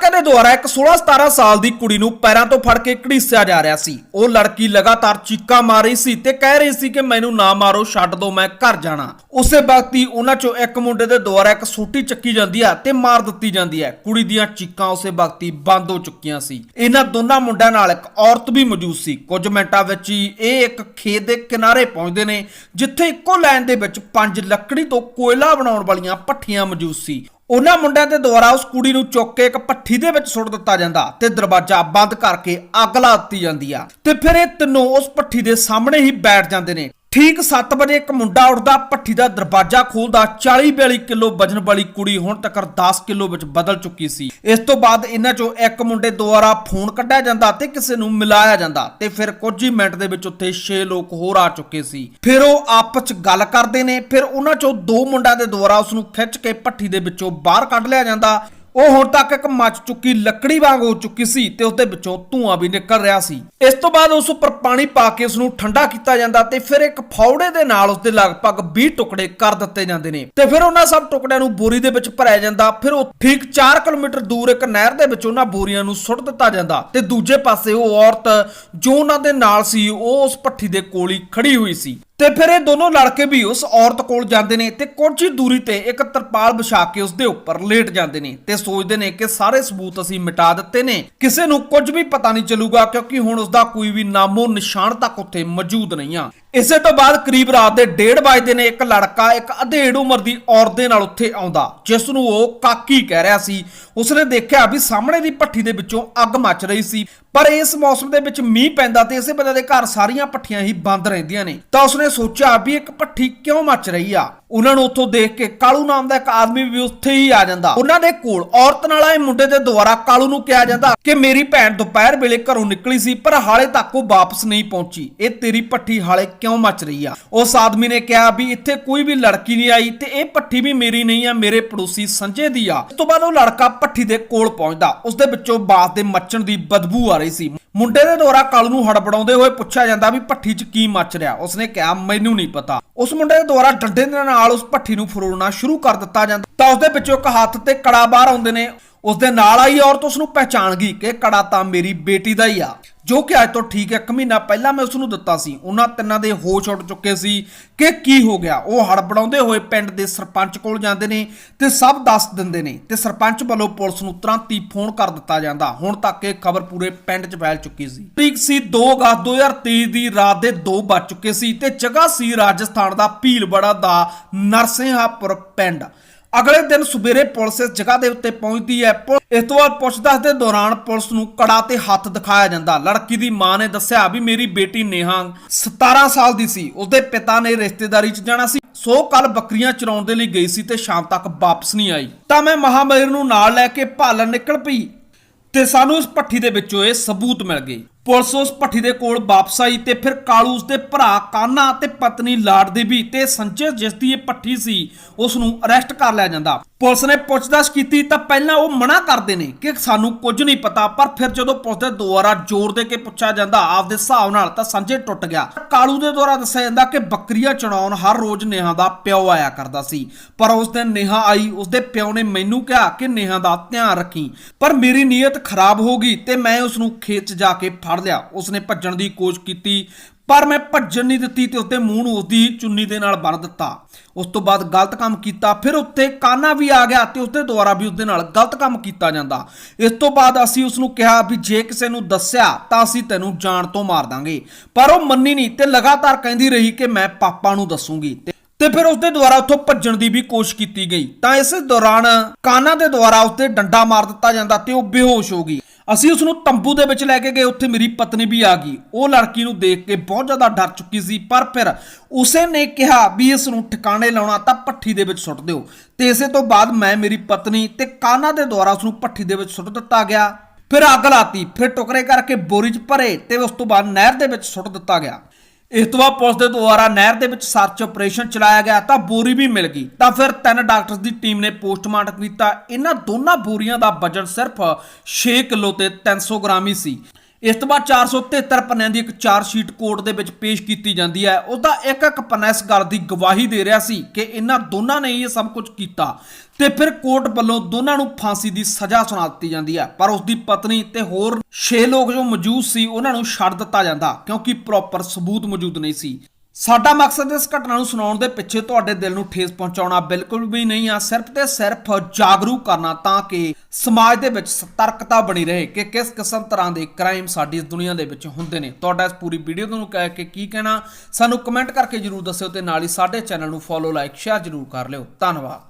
ਲੜਕੇ ਦੇ ਦੁਆਰਾ ਇੱਕ 16-17 ਸਾਲ ਦੀ ਕੁੜੀ ਨੂੰ ਪੈਰਾਂ ਤੋਂ ਫੜ ਕੇ ਘੜੀਸਿਆ ਜਾ ਰਿਹਾ ਸੀ। ਉਹ ਲੜਕੀ ਲਗਾਤਾਰ ਚੀਕਾਂ ਮਾਰ ਰਹੀ ਸੀ ਤੇ ਕਹਿ ਰਹੀ ਸੀ ਕਿ ਮੈਨੂੰ ਨਾ ਮਾਰੋ, ਛੱਡ ਦਿਓ ਮੈਂ ਘਰ ਜਾਣਾ। ਉਸੇ ਵਕਤ ਹੀ ਉਹਨਾਂ ਚੋਂ ਇੱਕ ਮੁੰਡੇ ਦੇ ਦੁਆਰਾ ਇੱਕ ਸੋਟੀ ਚੱਕੀ ਜਾਂਦੀ ਹੈ ਤੇ ਮਾਰ ਦਿੱਤੀ ਜਾਂਦੀ ਹੈ। ਕੁੜੀ ਦੀਆਂ ਚੀਕਾਂ ਉਸੇ ਵਕਤ ਹੀ ਬੰਦ ਹੋ ਚੁੱਕੀਆਂ ਸੀ। ਇਹਨਾਂ ਦੋਨਾਂ ਮੁੰਡਿਆਂ ਨਾਲ ਇੱਕ ਔਰਤ ਵੀ ਮੌਜੂਦ ਸੀ। ਕੁਝ ਮਿੰਟਾਂ ਵਿੱਚ ਹੀ ਇਹ ਇੱਕ ਖੇਤ ਦੇ ਕਿਨਾਰੇ ਪਹੁੰਚਦੇ ਨੇ, ਜਿੱਥੇ ਇੱਕੋ ਲਾਈਨ ਦੇ ਵਿੱਚ ਪੰਜ ਲੱਕੜੀ ਤੋਂ ਕੋਇਲਾ ਬਣਾਉਣ ਵਾਲੀਆਂ ਭੱਠੀਆਂ ਮੌਜੂਦ ਸੀ। ਉਹਨਾਂ ਮੁੰਡਿਆਂ ਦੇ ਦੁਆਰਾ ਉਸ ਕੁੜੀ ਨੂੰ ਚੁੱਕ ਕੇ ਇੱਕ ਭੱਠੀ ਦੇ ਵਿੱਚ ਸੁੱਟ ਦਿੱਤਾ ਜਾਂਦਾ ਤੇ ਦਰਵਾਜ਼ਾ ਬੰਦ ਕਰਕੇ ਅੱਗ ਲਾ ਦਿੱਤੀ ਜਾਂਦੀ ਆ। ਤੇ ਫਿਰ ਇਹ ਤਿੰਨੋਂ ਉਸ ਭੱਠੀ ਦੇ ਸਾਹਮਣੇ ਹੀ ਬੈਠ ਜਾਂਦੇ ਨੇ। ਠੀਕ 7 ਵਜੇ ਇੱਕ ਮੁੰਡਾ ਉੱਠਦਾ, ਭੱਠੀ ਦਾ ਦਰਵਾਜ਼ਾ ਖੋਲਦਾ 40 42 ਕਿਲੋ ਵਜਨ ਵਾਲੀ ਕੁੜੀ ਹੁਣ ਤੱਕ 10 ਕਿਲੋ ਵਿੱਚ ਬਦਲ ਚੁੱਕੀ ਸੀ। ਇਸ ਤੋਂ ਬਾਅਦ ਇਹਨਾਂ ਚੋਂ ਇੱਕ ਮੁੰਡੇ ਦੁਆਰਾ ਫੋਨ ਕੱਢਿਆ ਜਾਂਦਾ ਤੇ ਕਿਸੇ ਨੂੰ ਮਿਲਾਇਆ ਜਾਂਦਾ ਤੇ ਫਿਰ ਕੁਝ ਹੀ ਮਿੰਟ ਦੇ ਵਿੱਚ ਉੱਥੇ 6 ਲੋਕ ਹੋਰ ਆ ਚੁੱਕੇ ਸੀ। ਫਿਰ ਉਹ ਆਪਸ ਚ ਗੱਲ ਕਰਦੇ ਨੇ, ਫਿਰ ਉਹਨਾਂ ਚੋਂ ਦੋ ਮੁੰਡਿਆਂ ਦੇ ਦੁਆਰਾ ਉਸ ਨੂੰ ਖਿੱਚ ਕੇ ਭੱਠੀ ਦੇ ਵਿੱਚੋਂ ਬਾਹਰ ਕੱਢ ਲਿਆ ਜਾਂਦਾ ਉਹ ਹੁਣ ਤੱਕ ਇੱਕ ਮੱਚ ਚੁੱਕੀ, ਲੱਕੜੀ ਵਾਂਗ ਹੋ ਚੁੱਕੀ ਸੀ ਤੇ ਉਸਦੇ ਵਿੱਚੋਂ ਧੂਆਂ ਵੀ ਨਿਕਲ ਰਿਹਾ ਸੀ। ਇਸ ਤੋਂ ਬਾਅਦ ਉਸ ਉੱਪਰ ਪਾਣੀ ਪਾ ਕੇ ਉਸ ਨੂੰ ਠੰਡਾ ਕੀਤਾ ਜਾਂਦਾ ਤੇ ਫਿਰ ਇੱਕ ਫੌੜੇ ਦੇ ਨਾਲ ਉਸਦੇ ਲਗਭਗ 20 ਟੁਕੜੇ ਕਰ ਦਿੱਤੇ ਜਾਂਦੇ ਨੇ। ਤੇ ਫਿਰ ਉਹਨਾਂ ਸਭ ਟੁਕੜਿਆਂ ਨੂੰ ਬੋਰੀ ਦੇ ਵਿੱਚ ਭਰਿਆ ਜਾਂਦਾ, ਫਿਰ ਉਹ ਠੀਕ 4 ਕਿਲੋਮੀਟਰ ਦੂਰ ਇੱਕ ਨਹਿਰ ਦੇ ਵਿੱਚ ਉਹਨਾਂ ਬੋਰੀਆਂ ਨੂੰ ਸੁੱਟ ਦਿੱਤਾ ਜਾਂਦਾ ਤੇ ਦੂਜੇ ਪਾਸੇ ਉਹ ਔਰਤ ਜੋ ਉਹਨਾਂ ਦੇ ਨਾਲ ਸੀ, ਉਹ ਉਸ ਭੱਠੀ ਦੇ ਕੋਲ ਹੀ ਖੜੀ ਹੋਈ ਸੀ। ਤੇ ਫਿਰ ਇਹ ਦੋਨੋਂ ਲੜਕੇ ਵੀ ਉਸ ਔਰਤ ਕੋਲ ਜਾਂਦੇ ਨੇ ਤੇ ਕੁਝ ਹੀ ਦੂਰੀ ਤੇ ਇੱਕ ਤਰਪਾਲ ਵਿਛਾ ਕੇ ਉਸ ਦੇ ਉੱਪਰ ਲੇਟ ਜਾਂਦੇ ਨੇ ਤੇ ਸੋਚਦੇ ਨੇ ਕਿ ਸਾਰੇ ਸਬੂਤ ਅਸੀਂ ਮਿਟਾ ਦਿੱਤੇ ਨੇ। ਕਿਸੇ ਨੂੰ ਕੁਝ ਵੀ ਪਤਾ ਨਹੀਂ ਚੱਲੂਗਾ ਕਿਉਂਕਿ ਹੁਣ ਉਸ ਦਾ ਕੋਈ ਵੀ ਨਾਮੋ ਨਿਸ਼ਾਨ ਤੱਕ ਉੱਥੇ ਮੌਜੂਦ ਨਹੀਂ ਆ। ਇਸੇ ਤੋਂ ਬਾਅਦ ਕਰੀਬ ਰਾਤ ਦੇ 1:30 ਵਜੇ ਨੇ ਇੱਕ ਲੜਕਾ, ਇੱਕ ਅਧੇੜ ਉਮਰ ਦੀ ਔਰਤ ਦੇ ਨਾਲ ਉੱਥੇ ਆਉਂਦਾ, ਜਿਸ ਨੂੰ ਉਹ ਕਾਕੀ ਕਹਿ ਰਿਹਾ ਸੀ। ਉਸਨੇ ਦੇਖਿਆ ਵੀ ਸਾਹਮਣੇ ਦੀ ਭੱਠੀ ਦੇ ਵਿੱਚੋਂ ਅੱਗ ਮੱਚ ਰਹੀ ਸੀ, ਪਰ ਇਸ ਮੌਸਮ ਦੇ ਵਿੱਚ ਮੀਂਹ ਪੈਂਦਾ ਤੇ ਇਸੇ ਬੰਦੇ ਦੇ ਘਰ ਸਾਰੀਆਂ ਭੱਠੀਆਂ ਹੀ ਬੰਦ ਰਹਿੰਦੀਆਂ ਨੇ। ਤਾਂ ਉਸਨੇ ਸੋਚਿਆ ਵੀ ਇੱਕ ਭੱਠੀ ਕਿਉਂ ਮੱਚ ਰਹੀ ਆ? ਉਹਨਾਂ ਨੂੰ ਉੱਥੋਂ ਦੇਖ ਕੇ ਕਾਲੂ ਨਾਮ ਦਾ ਇੱਕ ਆਦਮੀ ਵੀ ਉੱਥੇ ਹੀ ਆ ਜਾਂਦਾ। ਉਹਨਾਂ ਦੇ ਕੋਲ ਔਰਤ ਨਾਲ ਆਏ ਮੁੰਡੇ ਦੇ ਦੁਆਰਾ ਕਾਲੂ ਨੂੰ ਕਿਹਾ ਜਾਂਦਾ ਕਿ ਮੇਰੀ ਭੈਣ ਦੁਪਹਿਰ ਵੇਲੇ ਘਰੋਂ ਨਿਕਲੀ ਸੀ, ਪਰ ਹਾਲੇ ਤੱਕ ਉਹ ਵਾਪਸ ਨਹੀਂ ਪਹੁੰਚੀ। ਇਹ ਤੇਰੀ ਭੱਠੀ ਹਾਲੇ ਕਿਉਂ ਮੱਚ ਰਹੀ ਆ? ਉਸ ਆਦਮੀ ਨੇ ਕਿਹਾ ਵੀ ਇੱਥੇ ਕੋਈ ਵੀ ਲੜਕੀ ਨਹੀਂ ਆਈ ਤੇ ਇਹ ਭੱਠੀ ਵੀ ਮੇਰੀ ਨਹੀਂ ਆ, ਮੇਰੇ ਪੜੋਸੀ ਸੰਜੇ ਦੀ ਆ। ਉਸ ਤੋਂ ਬਾਅਦ ਉਹ ਲੜਕਾ ਭੱਠੀ ਦੇ ਕੋਲ ਪਹੁੰਚਦਾ। ਉਸ ਦੇ ਵਿੱਚੋਂ ਬਾਸ ਦੇ ਮੱਚਣ ਦੀ ਬਦਬੂ ਆ ਰਹੀ ਸੀ। ਮੁੰਡੇ ਦੇ ਦੁਆਰਾ ਕਾਲੂ ਨੂੰ ਹੜਬੜਾਉਂਦੇ ਹੋਏ ਪੁੱਛਿਆ ਜਾਂਦਾ ਵੀ ਭੱਠੀ 'ਚ ਕੀ ਮੱਚ ਰਿਹਾ? ਉਸਨੇ ਕਿਹਾ, ਮੈਨੂੰ ਨਹੀਂ ਪਤਾ। ਉਸ ਮੁੰਡੇ ਦੇ ਦੁਆਰਾ ਡੰਡੇ ਦੇ ਨਾਲ ਨਾਲ ਉਸ ਭੱਠੀ ਨੂੰ ਫਰੋਲਣਾ ਸ਼ੁਰੂ ਕਰ ਦਿੱਤਾ ਜਾਂਦਾ। ਤਾਂ ਉਸ ਦੇ ਵਿੱਚੋਂ ਇੱਕ ਹੱਥ ਤੇ ਕੜਾ ਬਾਹਰ ਆਉਂਦੇ ਨੇ। ਉਸ ਦੇ ਨਾਲ ਆਈ ਔਰਤ ਉਸ ਨੂੰ ਪਹਿਚਾਣ ਗਈ ਕਿ ਕੜਾ ਤਾਂ ਮੇਰੀ ਬੇਟੀ ਦਾ ਹੀ ਆ। ਜੋ ਕਿ ਅੱਜ ਤੋਂ ਠੀਕ ਹੈ, ਇੱਕ ਮਹੀਨਾ ਪਹਿਲਾਂ ਮੈਂ ਉਸ ਨੂੰ ਦਿੱਤਾ ਸੀ। ਉਹਨਾਂ ਤਿੰਨਾਂ ਦੇ ਹੋਸ਼ ਉੱਡ ਚੁੱਕੇ ਸੀ ਕਿ ਕੀ ਹੋ ਗਿਆ। ਉਹ ਹੜਬੜਾਉਂਦੇ ਹੋਏ ਪਿੰਡ ਦੇ ਸਰਪੰਚ ਕੋਲ ਜਾਂਦੇ ਨੇ ਤੇ ਸਭ ਦੱਸ ਦਿੰਦੇ ਨੇ ਤੇ ਸਰਪੰਚ ਵੱਲੋਂ ਪੁਲਿਸ ਨੂੰ ਤੁਰੰਤ ਹੀ ਫੋਨ ਕਰ ਦਿੱਤਾ ਜਾਂਦਾ। ਹੁਣ ਤੱਕ ਇਹ ਖਬਰ ਪੂਰੇ ਪਿੰਡ 'ਚ ਫੈਲ ਚੁੱਕੀ ਸੀ। ਤਰੀਕ ਸੀ 2 ਅਗਸਤ 2023 ਦੀ, ਰਾਤ ਦੇ 2 ਵੱਜ ਚੁੱਕੇ ਸੀ ਤੇ ਜਗ੍ਹਾ ਸੀ ਰਾਜਸਥਾਨ ਦਾ ਭੀਲਬੜਾ ਦਾ ਨਰਸਿੰਹਾਪੁਰ ਪਿੰਡ। ਅਗਲੇ ਦਿਨ ਸਵੇਰੇ ਪੁਲਿਸ ਇਸ ਜਗ੍ਹਾ ਦੇ ਉੱਤੇ ਪਹੁੰਚਦੀ ਹੈ। ਇਸ ਤੋਂ ਬਾਅਦ ਪੁੱਛਤਾਛ ਦੇ ਦੌਰਾਨ ਪੁਲਿਸ ਨੂੰ ਕੜਾ ਤੇ ਹੱਥ ਦਿਖਾਇਆ ਜਾਂਦਾ। ਲੜਕੀ ਦੀ ਮਾਂ ਨੇ ਦੱਸਿਆ ਵੀ ਮੇਰੀ ਬੇਟੀ ਨੇਹਾ 17 ਸਾਲ ਦੀ ਸੀ। ਉਸਦੇ ਪਿਤਾ ਨੇ ਰਿਸ਼ਤੇਦਾਰੀ 'ਚ ਜਾਣਾ ਸੀ। ਸੋ ਕੱਲ ਬੱਕਰੀਆਂ ਚਰਾਉਣ ਦੇ ਲਈ ਗਈ ਸੀ ਤੇ ਸ਼ਾਮ ਤੱਕ ਵਾਪਸ ਨਹੀਂ ਆਈ। ਤਾਂ ਮੈਂ ਮਹਾਮੇਰ ਨੂੰ ਨਾਲ ਲੈ ਕੇ ਭਾਲਣ ਨਿਕਲ ਪਈ ਤੇ ਸਾਨੂੰ ਇਸ ਭੱਠੀ ਦੇ ਵਿੱਚੋਂ ਇਹ ਸਬੂਤ ਮਿਲ ਗਏ। ਪੁਲਿਸ ਉਸ ਭੱਠੀ ਦੇ ਕੋਲ ਵਾਪਸ ਆਈ ਤੇ ਫਿਰ ਕਾਲੂ ਉਸ ਦੇ ਭਰਾ ਕਾਨਾ ਤੇ ਪਤਨੀ ਲਾਡਦੇਵੀ ਤੇ ਸੰਜੇ ਜਿਸ ਦੀ ਇਹ ਭੱਠੀ ਸੀ ਉਸ ਨੂੰ ਅਰੈਸਟ ਕਰ ਲਿਆ ਜਾਂਦਾ। ਪੁਲਿਸ ਨੇ ਪੁੱਛਦਾਛ ਕੀਤੀ ਤਾਂ ਪਹਿਲਾਂ ਉਹ ਮਨਾ ਕਰਦੇ ਨੇ ਕਿ ਸਾਨੂੰ ਕੁਝ ਨਹੀਂ ਪਤਾ, ਪਰ ਫਿਰ ਜਦੋਂ ਪੁਲਿਸ ਦੇ ਦੁਆਰਾ ਜ਼ੋਰ ਦੇ ਕੇ ਪੁੱਛਿਆ ਜਾਂਦਾ ਆਪਦੇ ਹਿਸਾਬ ਨਾਲ ਤਾਂ ਸੰਜੇ ਟੁੱਟ ਗਿਆ। ਕਾਲੂ ਦੇ ਦੁਆਰਾ ਦੱਸਿਆ ਜਾਂਦਾ ਕਿ ਬੱਕਰੀਆਂ ਚੜਾਉਣ ਹਰ ਰੋਜ਼ ਨੇਹਾ ਦਾ ਪਿਓ ਆਇਆ ਕਰਦਾ ਸੀ। ਪਰ ਉਸ ਦਿਨ ਨੇਹਾ ਆਈ, ਉਸਦੇ ਪਿਓ ਨੇ ਮੈਨੂੰ ਕਿਹਾ ਕਿ ਨੇਹਾ ਦਾ ਧਿਆਨ ਰੱਖੀ, ਪਰ ਮੇਰੀ ਨੀਅਤ ਖਰਾਬ ਹੋ ਗਈ ਤੇ ਮੈਂ ਉਸ ਨੂੰ ਖੇਤ 'ਚ ਜਾ ਕੇ ਫੜ ਲਿਆ। ਉਸਨੇ ਭੱਜਣ ਦੀ ਕੋਸ਼ਿਸ਼ ਕੀਤੀ, ਪਰ ਮੈਂ ਭੱਜਣ ਨਹੀਂ ਦਿੱਤੀ ਤੇ ਉੱਤੇ ਮੂੰਹ ਨੂੰ ਉਸਦੀ ਚੁੰਨੀ ਦੇ ਨਾਲ ਬੰਨ ਦਿੱਤਾ। ਉਸ ਤੋਂ ਬਾਅਦ ਗਲਤ ਕੰਮ ਕੀਤਾ, ਫਿਰ ਉੱਤੇ ਕਾਨਾ ਵੀ ਆ ਗਿਆ ਤੇ ਉਸਦੇ ਦੁਆਰਾ ਵੀ ਉਸਦੇ ਨਾਲ ਗਲਤ ਕੰਮ ਕੀਤਾ ਜਾਂਦਾ। ਇਸ ਤੋਂ ਬਾਅਦ ਅਸੀਂ ਉਸ ਨੂੰ ਕਿਹਾ ਵੀ ਜੇ ਕਿਸੇ ਨੂੰ ਦੱਸਿਆ ਤਾਂ ਅਸੀਂ ਤੈਨੂੰ ਜਾਨ ਤੋਂ ਮਾਰ ਦਾਂਗੇ। ਪਰ ਉਹ ਮੰਨੀ ਨਹੀਂ ਤੇ ਲਗਾਤਾਰ ਕਹਿੰਦੀ ਰਹੀ ਕਿ ਮੈਂ ਪਾਪਾ ਨੂੰ ਦੱਸੂਗੀ। ਤੇ ਤੇ ਫਿਰ ਉਸਦੇ ਦੁਆਰਾ ਉੱਥੋਂ ਭੱਜਣ ਦੀ ਵੀ ਕੋਸ਼ਿਸ਼ ਕੀਤੀ ਗਈ। ਤਾਂ ਇਸ ਦੌਰਾਨ ਕਾਨਾ ਦੇ ਦੁਆਰਾ ਉਸਤੇ ਡੰਡਾ ਮਾਰ ਦਿੱਤਾ ਜਾਂਦਾ ਤੇ ਉਹ ਬੇਹੋਸ਼ ਹੋ ਗਈ। ਅਸੀਂ ਉਸ ਨੂੰ ਤੰਬੂ ਦੇ ਵਿੱਚ ਲੈ ਕੇ ਗਏ, ਉੱਥੇ ਮੇਰੀ ਪਤਨੀ ਵੀ ਆ ਗਈ। ਉਹ ਲੜਕੀ ਨੂੰ ਦੇਖ ਕੇ ਬਹੁਤ ਜ਼ਿਆਦਾ ਡਰ ਚੁੱਕੀ ਸੀ, ਪਰ ਫਿਰ ਉਸੇ ਨੇ ਕਿਹਾ ਵੀ ਇਸ ਨੂੰ ਠਿਕਾਣੇ ਲਾਉਣਾ ਤਾਂ ਪੱਠੀ ਦੇ ਵਿੱਚ ਸੁੱਟ ਦਿਓ। ਤੇ ਇਸੇ ਤੋਂ ਬਾਅਦ ਮੈਂ, ਮੇਰੀ ਪਤਨੀ ਤੇ ਕਾਨਾ ਦੇ ਦੁਆਰਾ ਉਸ ਨੂੰ ਪੱਠੀ ਦੇ ਵਿੱਚ ਸੁੱਟ ਦਿੱਤਾ ਗਿਆ। ਫਿਰ ਅੱਗ ਲਾਤੀ, ਫਿਰ ਟੁਕੜੇ ਕਰਕੇ ਬੋਰੀ 'ਚ ਭਰੇ ਤੇ ਉਸ ਤੋਂ ਬਾਅਦ ਨਹਿਰ ਦੇ ਵਿੱਚ ਸੁੱਟ ਦਿੱਤਾ ਗਿਆ। ਇਸ ਤੋਂ ਬਾਅਦ ਪੁਲਿਸ ਦੇ ਦੁਆਰਾ ਨਹਿਰ ਦੇ ਵਿੱਚ ਸਰਚ ਆਪਰੇਸ਼ਨ ਚਲਾਇਆ ਗਿਆ ਤਾਂ ਬੋਰੀ ਵੀ ਮਿਲ ਗਈ। ਤਾਂ ਫਿਰ ਤਿੰਨ ਡਾਕਟਰਸ ਦੀ ਟੀਮ ਨੇ ਪੋਸਟਮਾਰਟਮ ਕੀਤਾ। ਇਹਨਾਂ ਦੋਨਾਂ ਬੋਰੀਆਂ ਦਾ ਵਜ਼ਨ ਸਿਰਫ 6 ਕਿਲੋ ਤੇ 300 ਗ੍ਰਾਮ ਹੀ ਸੀ। ਇਸ ਤੋਂ ਬਾਅਦ 473 ਪੰਨਿਆਂ ਦੀ ਇੱਕ ਚਾਰ ਸ਼ੀਟ ਕੋਰਟ ਦੇ ਵਿੱਚ ਪੇਸ਼ ਕੀਤੀ ਜਾਂਦੀ ਹੈ। ਉਹਦਾ ਇੱਕ ਇੱਕ ਪੰਨਾ ਇਸ ਗੱਲ ਦੀ ਗਵਾਹੀ ਦੇ ਰਿਹਾ ਸੀ ਕਿ ਇਹਨਾਂ ਦੋਨਾਂ ਨੇ ਹੀ ਇਹ ਸਭ ਕੁਝ ਕੀਤਾ ਤੇ ਫਿਰ ਕੋਰਟ ਵੱਲੋਂ ਦੋਨਾਂ ਨੂੰ ਫਾਂਸੀ ਦੀ ਸਜ਼ਾ ਸੁਣਾ ਦਿੱਤੀ ਜਾਂਦੀ ਹੈ। ਪਰ ਉਸ ਦੀ ਪਤਨੀ ਤੇ ਹੋਰ 6 ਲੋਕ ਜੋ ਮੌਜੂਦ ਸੀ, ਉਹਨਾਂ ਨੂੰ ਛੱਡ ਦਿੱਤਾ ਜਾਂਦਾ ਕਿਉਂਕਿ ਪ੍ਰੋਪਰ ਸਬੂਤ ਮੌਜੂਦ ਨਹੀਂ ਸੀ। ਸਾਡਾ ਮਕਸਦ ਇਸ ਘਟਨਾ ਨੂੰ ਸੁਣਾਉਣ ਦੇ ਪਿੱਛੇ ਤੁਹਾਡੇ ਦਿਲ ਨੂੰ ਠੇਸ ਪਹੁੰਚਾਉਣਾ ਬਿਲਕੁਲ ਵੀ ਨਹੀਂ ਆ। ਸਿਰਫ ਤੇ ਸਿਰਫ ਜਾਗਰੂਕ ਕਰਨਾ ਤਾਂ ਕਿ ਸਮਾਜ ਦੇ ਵਿੱਚ ਸਤਰਕਤਾ ਬਣੀ ਰਹੇ ਕਿ ਕਿਸ ਕਿਸਮ ਤਰ੍ਹਾਂ ਦੇ ਕ੍ਰਾਈਮ ਸਾਡੀ ਇਸ ਦੁਨੀਆ ਦੇ ਵਿੱਚ ਹੁੰਦੇ ਨੇ। ਤੁਹਾਡਾ ਇਸ ਪੂਰੀ ਵੀਡੀਓ ਨੂੰ ਕਹਿ ਕੇ ਕੀ ਕਹਿਣਾ? ਸਾਨੂੰ ਕਮੈਂਟ ਕਰਕੇ ਜਰੂਰ ਦੱਸਿਓ ਤੇ ਨਾਲ ਹੀ ਸਾਡੇ ਚੈਨਲ ਨੂੰ ਫੋਲੋ ਲਾਈਕ ਸ਼ੇਅਰ ਜਰੂਰ ਕਰ ਲਿਓ। ਧੰਨਵਾਦ।